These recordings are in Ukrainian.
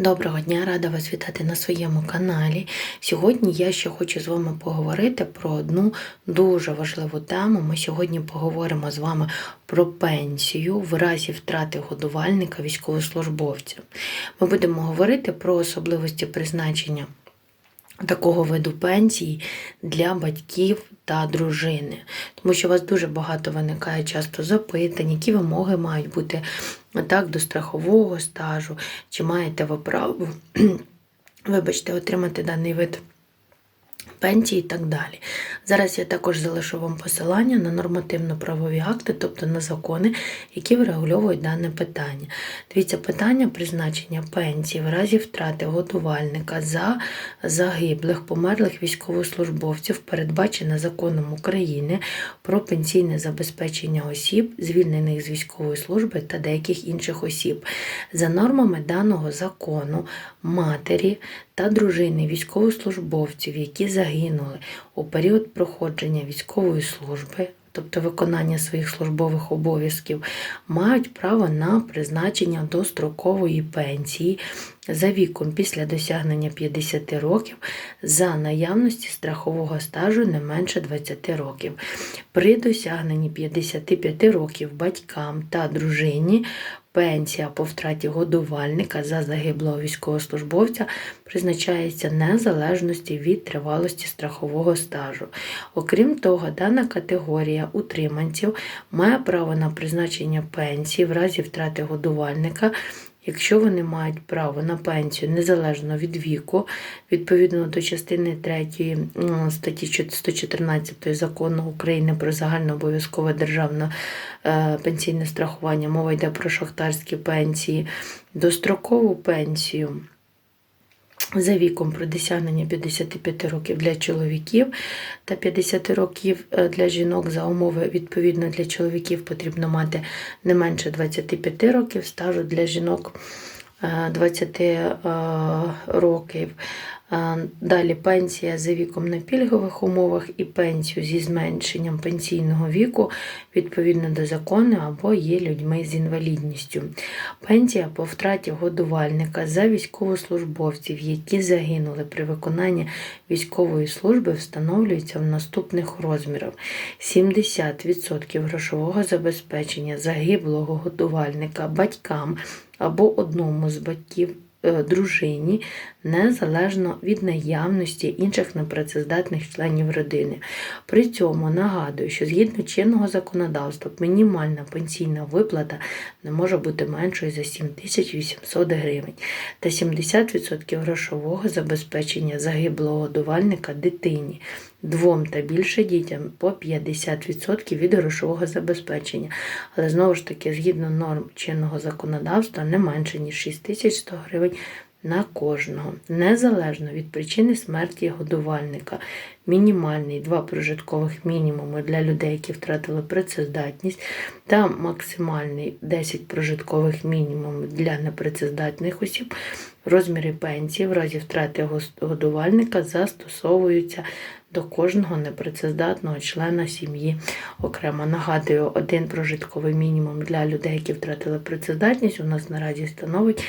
Доброго дня, рада вас вітати на своєму каналі. Сьогодні я ще хочу з вами поговорити про одну дуже важливу тему. Ми сьогодні поговоримо з вами про пенсію в разі втрати годувальника військовослужбовця. Ми будемо говорити про особливості призначення такого виду пенсії для батьків та дружини. Тому що у вас дуже багато виникає часто запитань, які вимоги мають бути так, до страхового стажу, чи маєте ви право, вибачте, отримати даний вид пенсії і так далі. Зараз я також залишу вам посилання на нормативно-правові акти, тобто на закони, які врегульовують дане питання. Дивіться, питання призначення пенсії в разі втрати годувальника за загиблих, померлих військовослужбовців передбачено законом України про пенсійне забезпечення осіб, звільнених з військової служби та деяких інших осіб. За нормами даного закону матері та дружини військовослужбовців, які загинули у період проходження військової служби, тобто виконання своїх службових обов'язків, мають право на призначення дострокової пенсії за віком після досягнення 50 років за наявності страхового стажу не менше 20 років. При досягненні 55 років батькам та дружині Пенсія по втраті годувальника за загиблого військовослужбовця призначається незалежності від тривалості страхового стажу. Окрім того, дана категорія утриманців має право на призначення пенсії в разі втрати годувальника Якщо вони мають право на пенсію незалежно від віку, відповідно до частини 3 статті 114 закону України про загальнообов'язкове державне е, пенсійне страхування, мова йде про шахтарські пенсії, дострокову пенсію за віком про досягнення 55 років для чоловіків та 50 років е, для жінок за умови, відповідно, для чоловіків потрібно мати не менше 25 років стажу для жінок 20 е, е, років. Далі пенсія за віком на пільгових умовах і пенсію зі зменшенням пенсійного віку відповідно до закону або є людьми з інвалідністю. Пенсія по втраті годувальника за військовослужбовців, які загинули при виконанні військової служби, встановлюється в наступних розмірах: 70% грошового забезпечення загиблого годувальника батькам або одному з батьків. Е, дружині незалежно від наявності інших непрацездатних членів родини. При цьому нагадую, що згідно чинного законодавства мінімальна пенсійна виплата не може бути меншою за 7800 гривень та 70% грошового забезпечення загиблого годувальника дитині. Двом та більше дітям по 50% від грошового забезпечення. Але знову ж таки, згідно норм чинного законодавства, не менше ніж 6100 гривень на кожного, незалежно від причини смерті годувальника. Мінімальний два прожиткових мінімуми для людей, які втратили працездатність, та максимальний 10 прожиткових мінімумів для непрацездатних осіб. Розміри пенсії в разі втрати годувальника застосовуються до кожного непрацездатного члена сім'ї окремо. Нагадую, один прожитковий мінімум для людей, які втратили працездатність, у нас наразі становить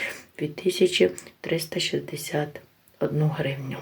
2361 гривню.